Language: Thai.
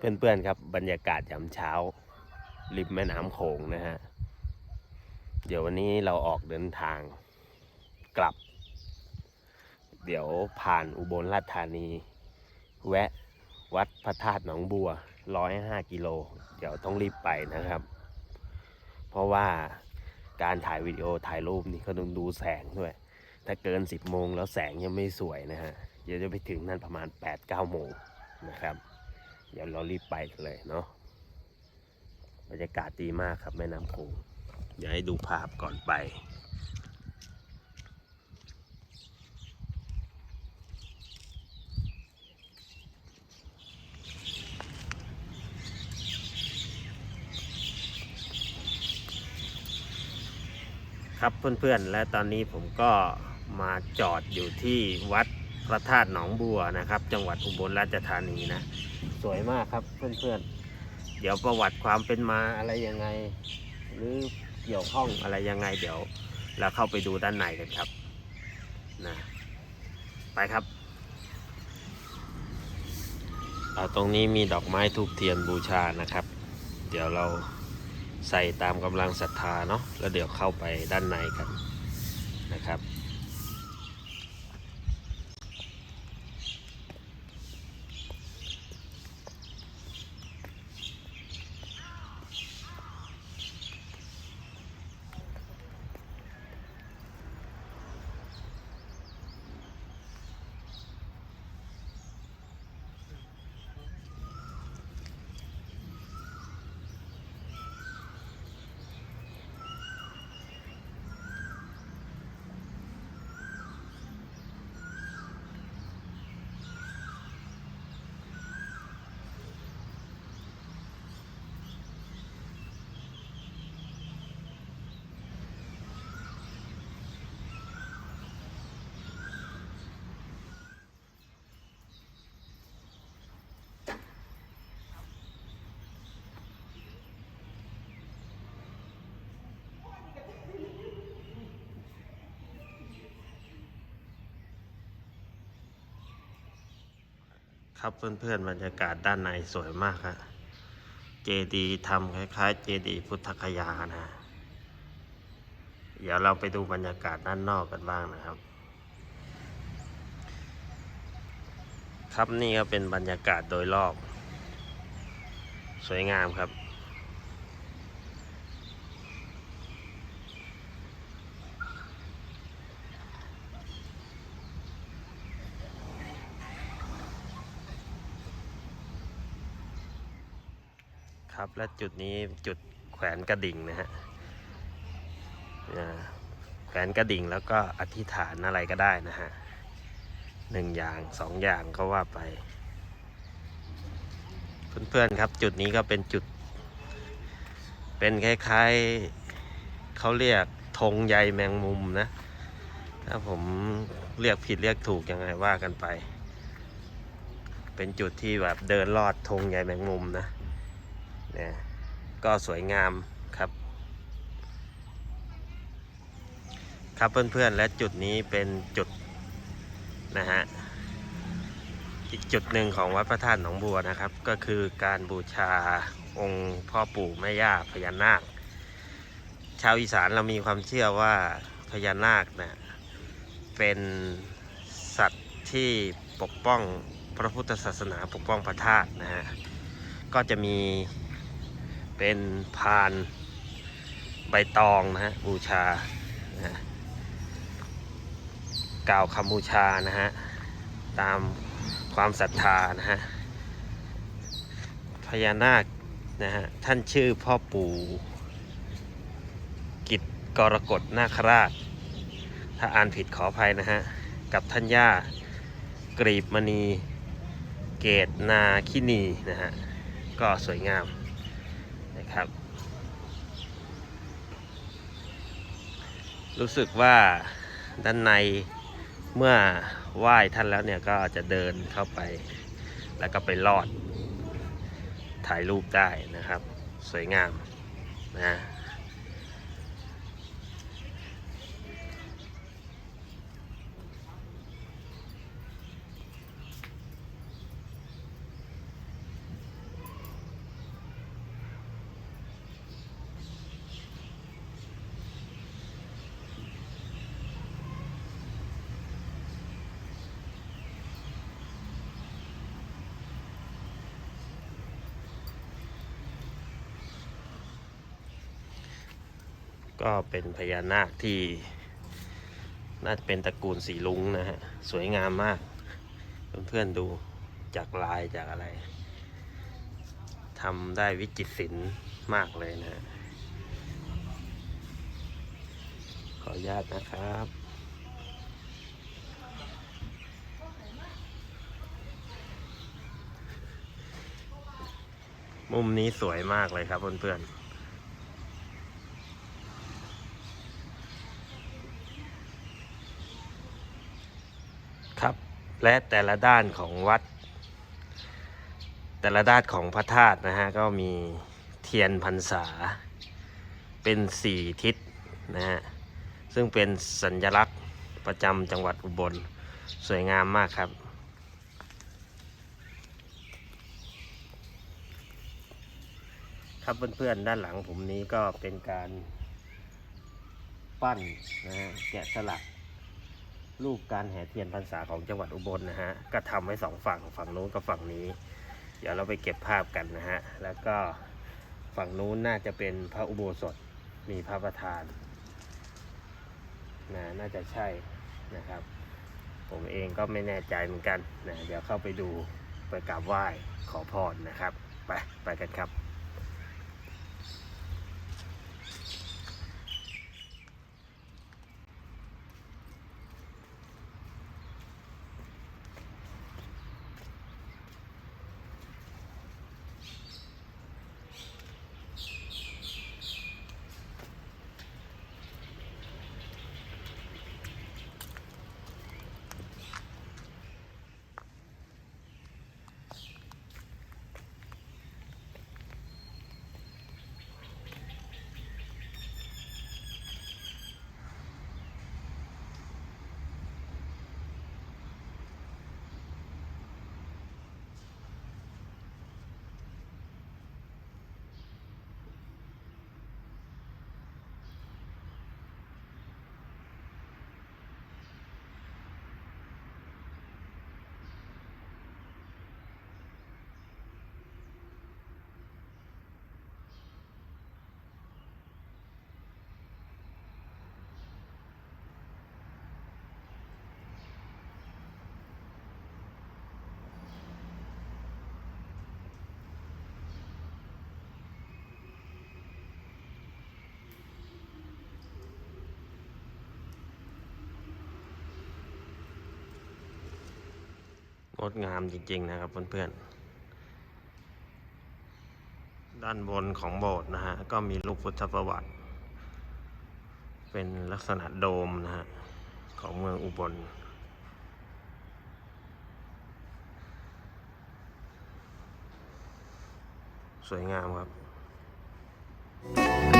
เพื่อนๆครับบรรยากาศยามเช้า ริมแม่น้ำโขงนะฮะ เดี๋ยววันนี้เราออกเดินทางกลับ เดี๋ยวผ่านอุบลราชธานี แวะวัดพระธาตุหนองบัวร้อยห้ากิโล เดี๋ยวต้องรีบไปนะครับ เพราะว่าการถ่ายวิดีโอถ่ายรูปนี่ก็ต้องดูแสงด้วย ถ้าเกิน 10โมงแล้วแสงยังไม่สวยนะฮะ เดี๋ยวจะไปถึงนั่นประมาณ 8-9 โมงนะครับ เดี๋ยวเรารีบไปกันเลยเนาะบรรยากาศดีมากครับแม่น้ำโขงเดี๋ยวให้ดูภาพก่อนไปครับเพื่อนๆ และตอนนี้ผมก็มาจอดอยู่ที่วัดพระธาตุหนองบัวนะครับ จังหวัดอุบลราชธานีนะ สวยมากครับเพื่อนๆ เดี๋ยวประวัติความเป็นมาอะไรยังไง หรือเกี่ยวข้องอะไรยังไง เดี๋ยวเราเข้าไปดูด้านในกันครับนะไปครับตรงนี้มีดอกไม้ทูบเทียนบูชานะครับ เดี๋ยวเราใส่ตามกำลังศรัทธาเนาะแล้วเดี๋ยวเข้าไปด้านในกันนะครับ ครับเพื่อนๆบรรยากาศด้านในสวยมากครับเจดีทำคล้ายๆ เจดีพุทธคยานะ เดี๋ยวเราไปดูบรรยากาศด้านนอกกันบ้างนะครับ ครับนี่ก็เป็นบรรยากาศโดยรอบ สวยงามครับ และจุดนี้จุดแขวนกระดิ่งนะฮะแขวนกระดิ่งแล้วก็อธิษฐานอะไรก็ได้นะฮะหนึ่งอย่างสองอย่างก็ว่าไป เพื่อนๆครับจุดนี้ก็เป็นจุด เป็นคล้ายๆเขาเรียกธงใยแมงมุมนะ ถ้าผมเรียกผิดเรียกถูกยังไงว่ากันไป เป็นจุดที่แบบเดินลอดธงใยแมงมุมนะ นี่ยก็สวยงามครับ ครับเพื่อนๆและจุดนี้เป็นจุดนะฮะอีกจุดหนึ่งของวัดพระธาตุหนองบัวนะครับ ก็คือการบูชาองค์พ่อปู่แม่ย่าพญานาค ชาวอีสานเรามีความเชื่อว่าพญานาคนะเป็นสัตว์ที่ปกป้องพระพุทธศาสนาปกป้องพระธาตุนะฮะก็จะมี เป็นพานใบตองนะฮะบูชานะกล่าวคำบูชานะฮะตามความศรัทธานะฮะพญานาคนะฮะท่านชื่อพ่อปู่กิจกรกฎนาคราช ถ้าอ่านผิดขออภัยนะฮะกับท่านย่ากรีบมณีเกตนาคินีนะฮะก็สวยงาม ครับ รู้สึกว่าด้านในเมื่อไหว้ท่านแล้วเนี่ยก็จะเดินเข้าไป แล้วก็ไปลอดถ่ายรูปได้นะครับ สวยงามนะ ก็เป็นพญานาคที่น่าจะเป็นตระกูลสีลุงนะฮะ สวยงามมาก เพื่อนๆดูจากลายจากอะไรทำได้วิจิตรศิลป์มากเลยนะฮะขออนุญาตนะครับ มุมนี้สวยมากเลยครับเพื่อนๆ ครับ และแต่ละด้านของวัด แต่ละด้านของพระธาตุนะฮะก็มีเทียนพรรษา เป็นสี่ทิศนะฮะซึ่งเป็นสัญลักษณ์ประจำจังหวัดอุบลสวยงามมากครับ ครับเพื่อนๆด้านหลังผมนี้ก็เป็นการปั้นนะฮะแกะสลัก รูปการแห่เทียนพรรษาของจังหวัดอุบลนะฮะก็ทำไว้สองฝั่งฝั่งนู้นกับฝั่งนี้ เดี๋ยวเราไปเก็บภาพกันนะฮะแล้วก็ฝั่งนู้นน่าจะเป็นพระอุโบสถมีพระประธานนะน่าจะใช่นะครับ ผมเองก็ไม่แน่ใจเหมือนกันนะเดี๋ยวเข้าไปดูไปกราบไหว้ขอพรนะครับ ไปไปกันครับ ง ดงามจริง ๆ นะครับเพื่อนๆ ด้านบนของโบสถ์นะฮะ ก็มีรูปพุทธประวัติ เป็นลักษณะโดมนะฮะ ของเมืองอุบลสวยงามครับ